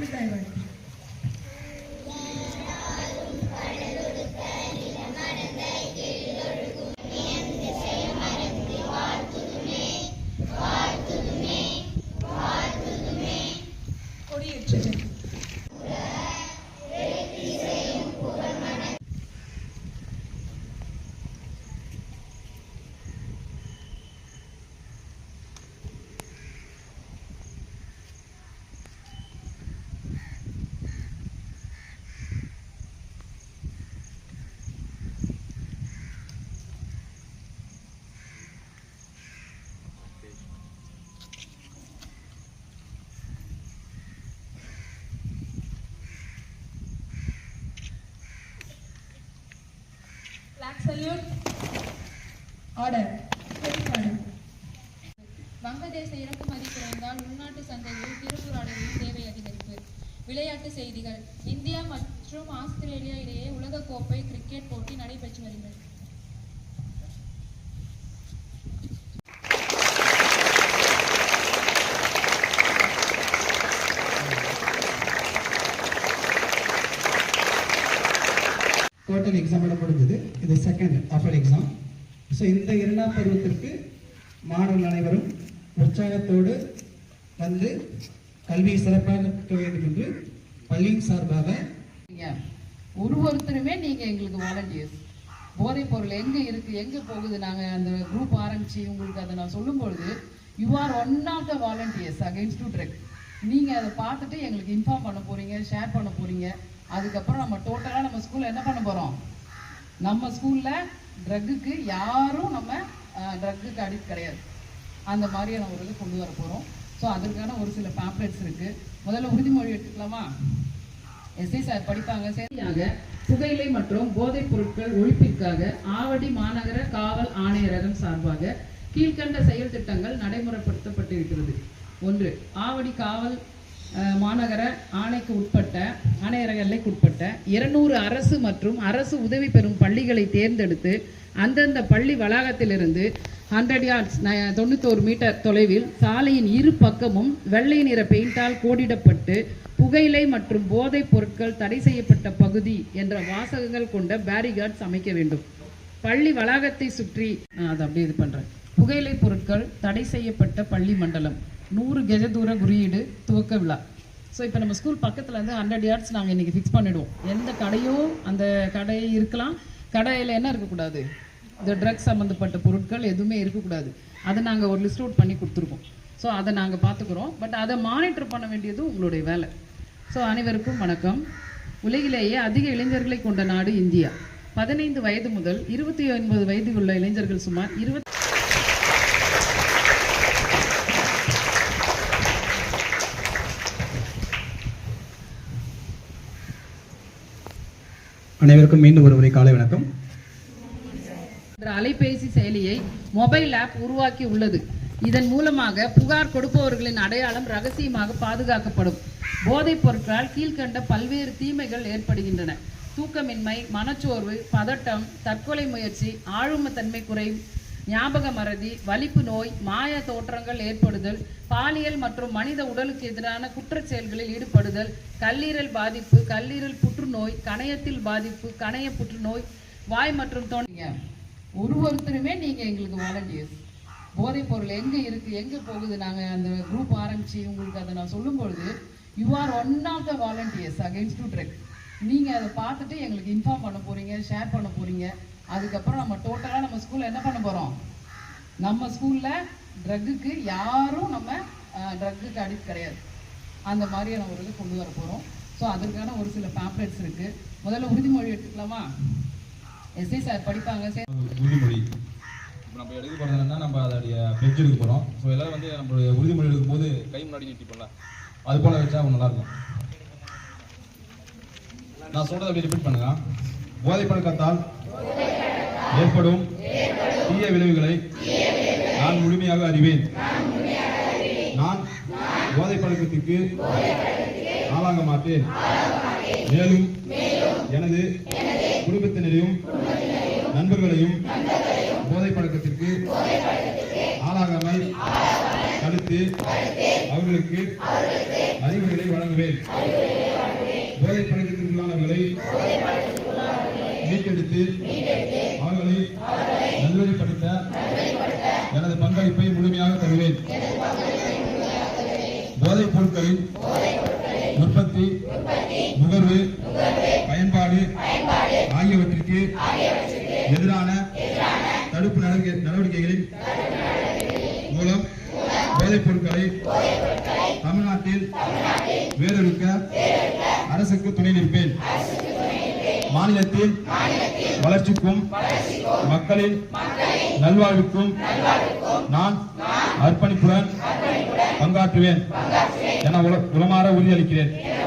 आम्ही driver salute. Order. வங்கதேச இறக்குமதி குறைந்தால் உள்நாட்டு சந்தையில் திருப்பூர் தேவை அதிகரிப்பு. விளையாட்டு செய்திகள். இந்தியா மற்றும் ஆஸ்திரேலியா இடையே உலகக்கோப்பை கிரிக்கெட் போட்டி நடைபெற்று வருகிறது. குவார்டர் எக்ஸாமோட முடிஞ்சது. இது செகண்ட் ஆஃபர் எக்ஸாம் ஸோ இந்த இரண்டாம் பருவத்திற்கு மாணவர்கள் அனைவரும் உற்சாகத்தோடு வந்து கல்வியை சிறப்பாக கற்க வேண்டும் என்று பள்ளியின் சார்பாக ஒரு ஒருத்தருமே நீங்கள் எங்களுக்கு வாலண்டியர்ஸ் போதைப் பொருள் எங்கே இருக்குது எங்கே போகுது? நாங்கள் அந்த குரூப் ஆரம்பித்து உங்களுக்கு அதை நான் சொல்லும் பொழுது you are one of the volunteers against to drug நீங்கள் அதை பார்த்துட்டு எங்களுக்கு இன்ஃபார்ம் பண்ண போகிறீங்க ஷேர் பண்ண போறீங்க அதுக்கப்புறம் நம்ம டோட்டலாக நம்ம ஸ்கூலில் என்ன பண்ண போறோம்? நம்ம ஸ்கூல்ல ட்ரக்குக்கு யாரும் நம்ம ட்ரக்குக்கு அடிக்ட் கிடையாது. அந்த மாதிரியான ஒரு இது கொண்டு வர போகிறோம் ஸோ அதற்கான ஒரு சில பேம்ப்ளெட்ஸ் இருக்கு. முதல்ல உறுதிமொழி எடுத்துக்கலாமா? எஸ்ஐ சார் படிப்பாங்க. சரியாக புகையிலை மற்றும் போதைப் பொருட்கள் ஒழிப்பிற்காக ஆவடி மாநகர காவல் ஆணையரகம் சார்பாக கீழ்க்கண்ட செயல் திட்டங்கள் நடைமுறைப்படுத்தப்பட்டிருக்கிறது ஒன்று ஆவடி காவல் மாநகர ஆணைக்கு உட்பட்ட ஆணையரக எல்லைக்கு உட்பட்ட இருநூறு அரசு மற்றும் அரசு உதவி பெறும் பள்ளிகளை தேர்ந்தெடுத்து அந்தந்த பள்ளி வளாகத்திலிருந்து ஹண்ட்ரட் யார்ட்ஸ் தொண்ணூத்தோரு மீட்டர் தொலைவில் சாலையின் இரு பக்கமும் வெள்ளை நிற பெயிண்டால் கோடிடப்பட்டு புகையிலை மற்றும் போதைப் பொருட்கள் தடை செய்யப்பட்ட பகுதி என்ற வாசகங்கள் கொண்ட பேரிகார்ட்ஸ் அமைக்க வேண்டும். பள்ளி வளாகத்தை சுற்றி நான் அதை அப்படியே இது பண்றேன். புகையிலை பொருட்கள் தடை செய்யப்பட்ட பள்ளி மண்டலம். நூறு கெஜ தூர குறியீடு துவக்க விழா. ஸோ இப்போ நம்ம ஸ்கூல் பக்கத்தில் இருந்து ஹண்ட்ரட் யார்ட்ஸ் நாங்கள் இன்னைக்கு ஃபிக்ஸ் பண்ணிடுவோம். எந்த கடையும் அந்த கடை இருக்கலாம். கடையில் என்ன இருக்கக்கூடாது? இந்த ட்ரக்ஸ் சம்மந்தப்பட்ட பொருட்கள் எதுவுமே இருக்கக்கூடாது. அதை நாங்கள் ஒரு லிஸ்ட் அவுட் பண்ணி கொடுத்துருக்கோம். ஸோ அதை நாங்கள் பார்த்துக்குறோம். பட் அதை மானிட்டர் பண்ண வேண்டியது உங்களுடைய வேலை. ஸோ அனைவருக்கும் வணக்கம். உலகிலேயே அதிக இளைஞர்களை கொண்ட நாடு இந்தியா. பதினைந்து வயது முதல் இருபத்தி ஒன்பது வயது உள்ள இளைஞர்கள் சுமார் இருபத்தி அனைவருக்கும் மீண்டும் ஒரு முறை காலை வணக்கம். அலைபேசி செயலியை மொபைல் ஆப் உருவாக்கி உள்ளது. இதன் மூலமாக புகார் கொடுப்பவர்களின் அடையாளம் ரகசியமாக பாதுகாக்கப்படும். போதைப் பொருட்களால் கீழ்க்கண்ட பல்வேறு தீமைகள் ஏற்படுகின்றன. தூக்கமின்மை மனச்சோர்வு பதட்டம் தற்கொலை முயற்சி ஆளுமத்தன்மை குறையும் ஞாபக மறதி வலிப்பு நோய் மாய தோற்றங்கள் ஏற்படுதல் பாலியல் மற்றும் மனித உடலுக்கு எதிரான குற்றச் செயல்களில் ஈடுபடுதல் கல்லீரல் பாதிப்பு கல்லீரல் புற்றுநோய் கணையத்தில் பாதிப்பு கணைய புற்றுநோய் வாய் மற்றும் தோணிங்க ஒரு ஒருத்தருமே நீங்க எங்களுக்கு வாலண்டியர்ஸ் போதைப் பொருள் எங்க இருக்கு எங்க போகுது நாங்க அந்த குரூப் ஆரம்பிச்சு உங்களுக்கு அதை நான் சொல்லும் பொழுது you are one of the volunteers against to drug நீங்க அதை பார்த்துட்டு எங்களுக்கு இன்ஃபார்ம் பண்ண போறீங்க ஷேர் பண்ண போறீங்க அதுக்கப்புறம் நம்ம டோட்டலா நம்ம ஸ்கூல்ல என்ன பண்ண போறோம்? நம்ம ஸ்கூல்ல ட்ரக்குக்கு யாரும் நம்ம ட்ரக்குக்கு அடிக்ட் கிடையாது. அந்த மாதிரியான ஒரு இது கொண்டு வர போகிறோம் ஸோ அதற்கான ஒரு சில பேம்ப்ளெட்ஸ் இருக்கு. முதல்ல உறுதிமொழி எடுத்துக்கலாமா? எஸ்ஐ சார் படிப்பாங்க. சரி உறுதிமொழி இப்போ நம்ம எடுக்க போகிறது என்னன்னா நம்ம அதோடைய பெஞ்ச் எடுக்க போகிறோம் ஸோ எல்லாரும் வந்து நம்மளுடைய உறுதிமொழி எடுக்கும்போது கை முன்னாடி நீட்டிப்போம்ல. அது போல் வச்சா நல்லா இருக்கும் நான் சொல்றதை அப்படி ரிப்பீட் பண்ணுங்க. போதை பழக்கத்தால் ஏற்படும் தீய விளைவுகளை நான் முழுமையாக அறிவேன். நான் போதை பழக்கத்திற்கு ஆளாக மாட்டேன். மேலும் எனது குடும்பத்தினரையும் நண்பர்களையும் போதை பழக்கத்திற்கு ஆளாகாமல் தடுத்து அவர்களுக்கு அறிவுரைகளை வழங்குவேன். போதை பழக்கத்திற்குள்ளானவர்களை மீட்டெடுத்து அவர்களை நல்வழிப்படுத்த எனது பங்களிப்பை முழுமையாக தருவேன். போதைப் பொருட்களின் உற்பத்தி நுகர்வு பயன்பாடு ஆகியவற்றிற்கு எதிரான தடுப்பு நடவடிக்கை- நடவடிக்கைகளின் மூலம் போதைப் பொருட்களை தமிழ்நாட்டில் வேறொருக்க அரசுக்கு துணை நிற்பேன். மாநிலத்தின் வளர்ச்சிக்கும் மக்களின் நல்வாழ்வுக்கும் நான் அர்ப்பணிப்புடன் பங்காற்றுவேன். என உள- உளமாற உறுதியளிக்கிறேன்.